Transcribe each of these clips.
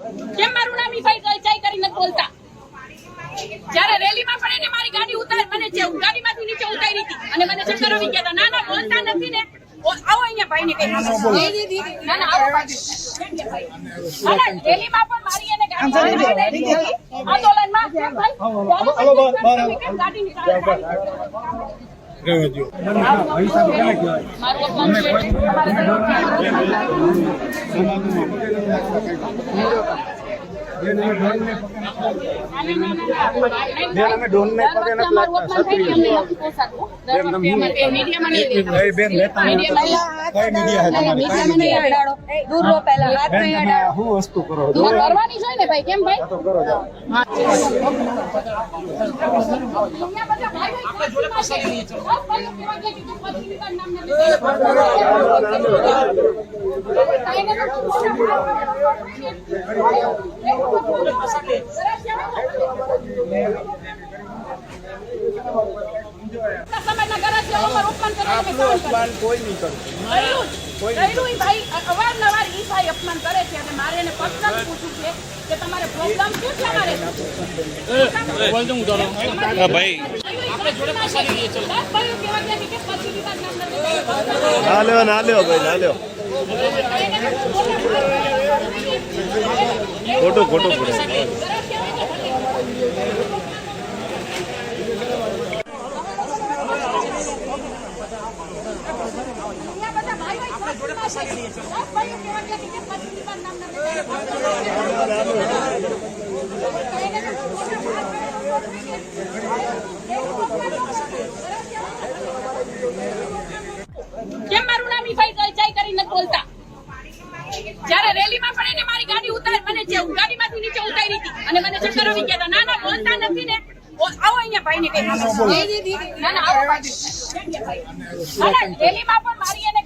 કેમ મારું નામ ઈફાઈ ભાઈ કરીને બોલતા? જ્યારે રેલીમાં પણ એને મારી ગાડી ઉતાર મને જે ગાડીમાંથી નીચે ઉતારી હતી. અને મને ચક્કર આવી ગયા ના ના બોલતા નથી ને. આવો અહીંયા ભાઈને કઈ ના ના આવો ભાઈ. રેલીમાં પણ મારી એને ગાડી. આંદોલનમાં. કેમ ભાઈ? ગાડી નીકાળી? મારું દો બેન અમે ડોન ને પગે નથી લાગતા બેન લેતા. કઈ મીડિયા હે તમારી? દૂર રહો પહેલા. હાથ નહીં અડાડો શું વસ્તુ કરો? છો? કરવાની છે ને ભાઈ કેમ ભાઈ? તો કરો જાઓ. હા. અહીંયા બધા ભાઈ ભાઈ પાસે છે. દસ ભાઈઓ કેવા ગયા કીધું પછી નીકળ નામ ને કાંઈને તો મોટા સમાજના ગરજ્યો ઉપર અપમાન કોઈ નહીં કરતું. કર્યું ભાઈ? અવારનવાર ઈ ભાઈ અપમાન કરે છે અને મારે એને પર્સનલ પૂછવું છે કે તમારે પ્રોબ્લેમ શું છે મારે ભાઈ. આપણે જોડે પૈસા લઈએ ચલો. દસ ભાઈઓ કેવા ગયા કે પછી વિવાદ નામ ના લ્યો ના લ્યો ભાઈ ના લ્યો. ખોટું ખોટું પડે કેમ મારું નામ ઈ ભાઈ ચાઈ કરીને બોલતા. જ્યારે રેલીમાં પણ એને મારી ગાડી ઉતાર, મને જે ગાડીમાંથી નીચે ઉતારી હતી. અને મને ચક્કર આવી ગયા ના ના, બોલતા નથી ને. આવો અહીંયા ભાઈને કઈ ના ના, આવો ભાઈ. ના ના રેલીમાં પણ મારી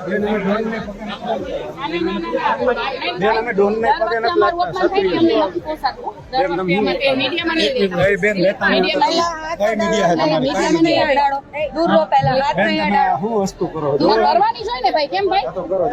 હે વસ્તુ કરો? કરવાની છે ને ભાઈ કેમ ભાઈ? તો કરો